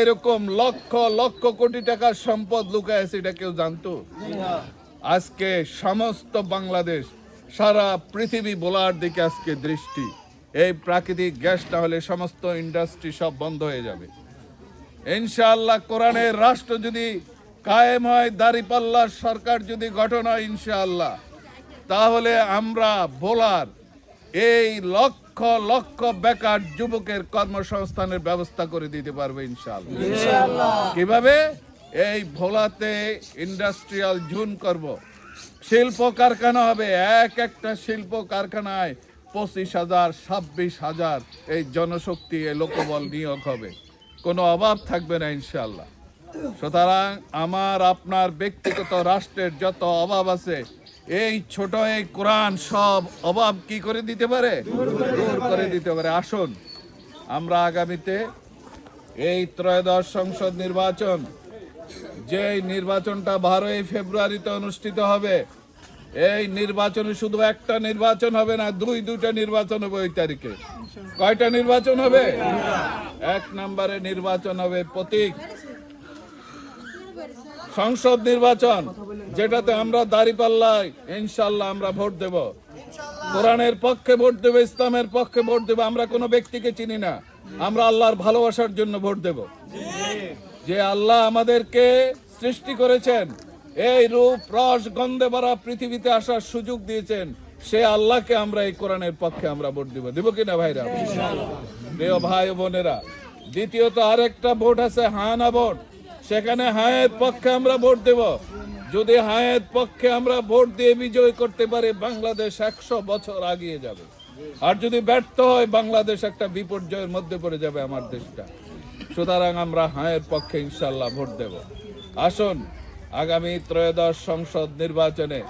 এরকম লক্ষ লক্ষ কোটি টাকার সম্পদ লুকায় আছে, এটা কেউ জানতো? আজকে সমস্ত বাংলাদেশ, সারা পৃথিবী বলার দিকে আজকে দৃষ্টি। এই প্রাকৃতিক গ্যাস না হলে সমস্ত ইন্ডাস্ট্রি সব বন্ধ হয়ে যাবে। ইনশাআল্লাহ কোরআনের রাষ্ট্র যদি কায়েম হয়, দাঁড়িপাল্লার সরকার যদি গঠন হয়, ইনশাআল্লাহ। তাহলে আমরা ভোলার এই লক্ষ লক্ষ বেকার যুবকের কর্মসংস্থানের ব্যবস্থা করে দিতে পারবে ইনশাআল্লাহ। কীভাবে? এই ভোলাতে ইন্ডাস্ট্রিয়াল জুন করব। শিল্প কারখানা হবে এক একটা শিল্প কারখানায় পঁচিশ হাজার ছাব্বিশ হাজার এই জনশক্তি এই লোকবল নিয়োগ হবে। কোনো অভাব থাকবে না ইনশাল্লাহ সুতরাং আমার আপনার ব্যক্তিগত রাষ্ট্রের যত অভাব আছে এই ছোট এই কোরআন সব অভাব কি করে দিতে পারে? দূর করে দিতে পারে। আসুন, আমরা আগামীতে এই ত্রয়োদশ সংসদ নির্বাচন যে নির্বাচনটা বারোই ফেব্রুয়ারিতে অনুষ্ঠিত হবে, এই নির্বাচনে শুধু একটা নির্বাচন হবে না, দুই, দুইটা নির্বাচন হবে ওই তারিখে। কয়টা নির্বাচন হবে? এক নম্বরে নির্বাচন হবে প্রতীক। সংসদ নির্বাচন যেটাতে আমরা দাঁড়িপাল্লায় ইনশাল্লাহ আমরা ভোট দেব। কোরআনের পক্ষে ভোট দেব ইসলামের পক্ষে ভোট দেব আমরা কোনো ব্যক্তিকে চিনি না। আমরা আল্লাহর ভালোবাসার জন্য ভোট দেব। যে আল্লাহ আমাদেরকে সৃষ্টি করেছেন এই রূপ রস গন্ধে ভরা পৃথিবীতে আসার সুযোগ দিয়েছেন সে আল্লাহকে আমরা এই কোরআনের পক্ষে আমরা ভোট দিব। দিব কিনা ভাইরা? প্রিয় ভাই বোনেরা দ্বিতীয়ত আরেকটা ভোট আছে হানা ভোট। সেখানে হায়ের পক্ষে আমরা ভোট দেব। যদি হায়ের পক্ষে আমরা ভোট দিয়ে বিজয় করতে পারি, বাংলাদেশ একশো বছর আগিয়ে যাবে। আর যদি ব্যর্থ হয়, বাংলাদেশ একটা বিপর্যয়ের মধ্যে পড়ে যাবে আমার দেশটা। সুতরাং আমরা হায়ের পক্ষে ইনশাল্লাহ ভোট দেব। আসুন, আগামী ত্রয়োদশ সংসদ নির্বাচনে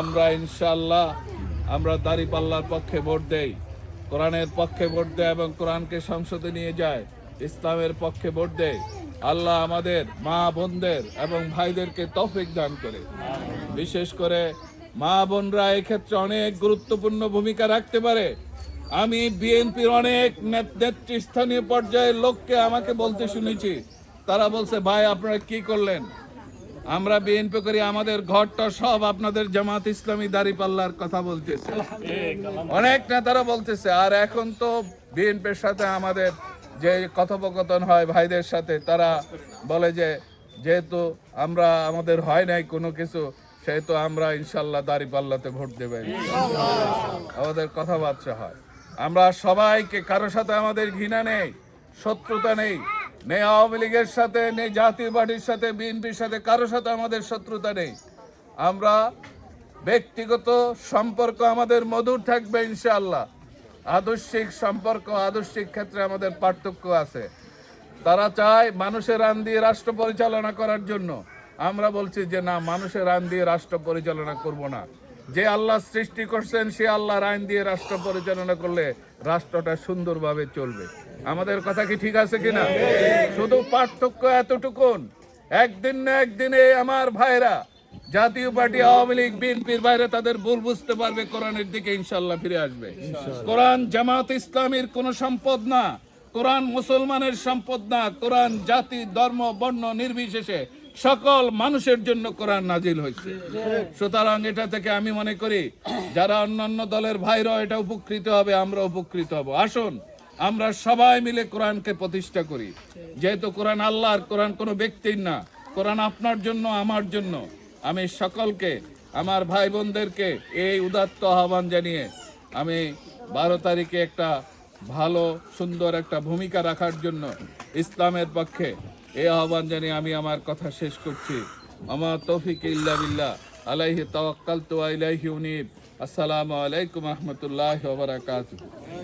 আমরা ইনশাল্লাহ আমরা দাঁড়িপাল্লার পক্ষে ভোট দেই। কোরআনের পক্ষে ভোট দেয় এবং কোরআনকে সংসদে নিয়ে যায়। ইসলামের পক্ষে ভোট দেয়। আল্লাহ আমাদের মা বোনদের এবং ভাইদেরকে তৌফিক দান করে। বিশেষ করে মা বোনরা এক্ষেত্রে অনেক গুরুত্বপূর্ণ ভূমিকা রাখতে পারে। আমি বিএনপির অনেক নেত- নেতৃস্থানীয় পর্যায়ের লোককে আমাকে বলতে শুনেছি। তারা বলছে ভাই আপনারা কি করলেন? আমরা বিএনপি করি আমাদের ঘরটা সব আপনাদের জামাত ইসলামী দাড়ি পাল্লার কথা বলতেছে। অনেক নেতারা বলতেছে আর এখন তো বিএনপির সাথে আমাদের যে কথোপকথন হয় ভাইদের সাথে, তারা বলে যে, যেহেতু আমরা, আমাদের হয় নাই কোনো কিছু, সেহেতু আমরা ইনশাল্লাহ দাড়ি পাল্লাতে ভোট দেবে। আমাদের কথাবার্তা হয়। আমরা সবাইকে কারোর সাথে আমাদের ঘৃণা নেই, শত্রুতা নেই নেই আওয়ামী লীগের সাথে, নেই জাতীয় পার্টির সাথে, বিএনপির সাথে কারোর সাথে আমাদের শত্রুতা নেই। আমরা ব্যক্তিগত সম্পর্ক আমাদের মধুর থাকবে ইনশাআল্লাহ আদর্শিক সম্পর্ক আদর্শিক ক্ষেত্রে আমাদের পার্থক্য আছে। তারা চায় মানুষের আন দিয়ে রাষ্ট্র পরিচালনা করার জন্য। আমরা বলছি যে না মানুষের আইন দিয়ে রাষ্ট্র পরিচালনা করব না। যে আল্লাহ সৃষ্টি করছেন সে আল্লাহর আইন দিয়ে রাষ্ট্র পরিচালনা করলে রাষ্ট্রটা সুন্দরভাবে চলবে। আমাদের কথা কি ঠিক আছে কিনা? শুধু পার্থক্য এতটুকুন। একদিন না একদিনে আমার ভাইরা জাতীয় পার্টি আওয়ামী লীগ বিএনপির বাইরে তাদের ভুল বুঝতে পারবে কোরআনের দিকে ইনশাল্লাহ ফিরে আসবে। কোরআন জামাত ইসলামের কোনো সম্পদ না কোরআন মুসলমানের সম্পদ না কোরআন জাতি ধর্ম বর্ণ নির্বিশেষে সকল মানুষের জন্য কোরআন নাজিল হয়েছে। সুতরাং এটা থেকে আমি মনে করি যারা অন্যান্য দলের ভাইরা এটা উপকৃত হবে আমরা উপকৃত হব। আসুন আমরা সবাই মিলে কোরআনকে প্রতিষ্ঠা করি। যেহেতু কোরআন আল্লাহর কোরআন কোনো ব্যক্তির না কোরআন আপনার জন্য আমার জন্য। আমি সকলকে, আমার ভাই বোনদেরকে এই উদাত্ত আহ্বান জানিয়ে আমি বারো তারিখে একটা ভালো, সুন্দর একটা ভূমিকা রাখার জন্য ইসলামের পক্ষে এই আহ্বান জানিয়ে আমি আমার কথা শেষ করছি। আমার তৌফিক ইল্লা বিল্লাহ। আলাইহি তাওয়াক্কালতু ওয়া ইলাইহি উনীব। আসসালামু আলাইকুম রহমতুল্লাহ ওয়া বারাকাতুহু।